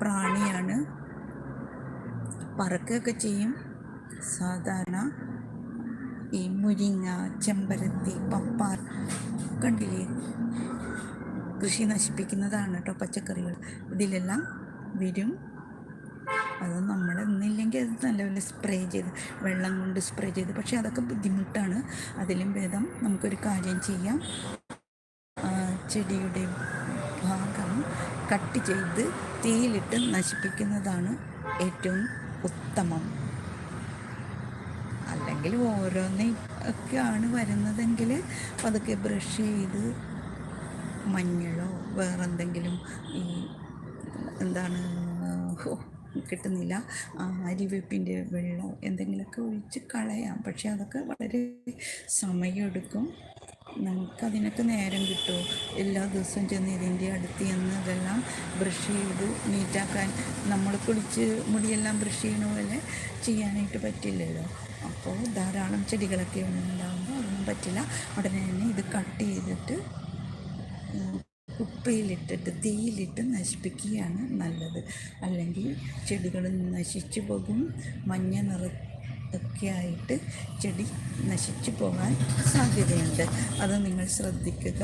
പ്രാണിയാണ്. പറക്കുകയൊക്കെ ചെയ്യും. സാധാരണ ഈ മുരിങ്ങ ചെമ്പരത്തി പപ്പാർ കണ്ടില്ലേ? കൃഷി നശിപ്പിക്കുന്നതാണ് കേട്ടോ പച്ചക്കറികൾ. ഇതിലെല്ലാം വരും. അത് നമ്മൾ എന്നില്ലെങ്കിൽ അത് നല്ലപോലെ സ്പ്രേ ചെയ്ത് വെള്ളം കൊണ്ട് സ്പ്രേ ചെയ്ത്. പക്ഷേ അതൊക്കെ ബുദ്ധിമുട്ടാണ്. അതിലും ഭേദം നമുക്കൊരു കാര്യം ചെയ്യാം. ചെടിയുടെ ഭാഗം കട്ട് ചെയ്ത് തീയിലിട്ട് നശിപ്പിക്കുന്നതാണ് ഏറ്റവും ഉത്തമം. അല്ലെങ്കിൽ ഓരോന്നേ ഒക്കെയാണ് വരുന്നതെങ്കിൽ അതൊക്കെ ബ്രഷ് ചെയ്ത് മഞ്ഞളോ വേറെന്തെങ്കിലും ഈ എന്താണ് കിട്ടുന്നില്ല അരിവേപ്പിന്റെ വെള്ളം എന്തെങ്കിലുമൊക്കെ ഒഴിച്ച് കളയാം. പക്ഷേ അതൊക്കെ വളരെ സമയമെടുക്കും. നമുക്കതിനൊക്കെ നേരം കിട്ടുമോ? എല്ലാ ദിവസവും ചെന്ന് ഇതിന്റെ അടുത്ത് ചെന്ന് അതെല്ലാം ബ്രഷ് ചെയ്ത് നീറ്റാക്കാൻ നമ്മൾ കുളിച്ച് മുടിയെല്ലാം ബ്രഷ് ചെയ്യണ പോലെ ചെയ്യാനായിട്ട് പറ്റില്ലല്ലോ. അപ്പോൾ ധാരാളം ചെടികളൊക്കെ ഉണ്ടാകുമ്പോൾ അതൊന്നും പറ്റില്ല. ഉടനെ തന്നെ ഇത് കട്ട് ചെയ്തിട്ട് കുപ്പയിലിട്ടിട്ട് തീയിലിട്ട് നശിപ്പിക്കുകയാണ് നല്ലത്. അല്ലെങ്കിൽ ചെടികൾ നശിച്ചു പോകും മഞ്ഞ നിറ ഒക്കെ ആയിട്ട് ചെടി നശിച്ചു പോകാൻ സാധ്യതയുണ്ട്. അത് നിങ്ങൾ ശ്രദ്ധിക്കുക.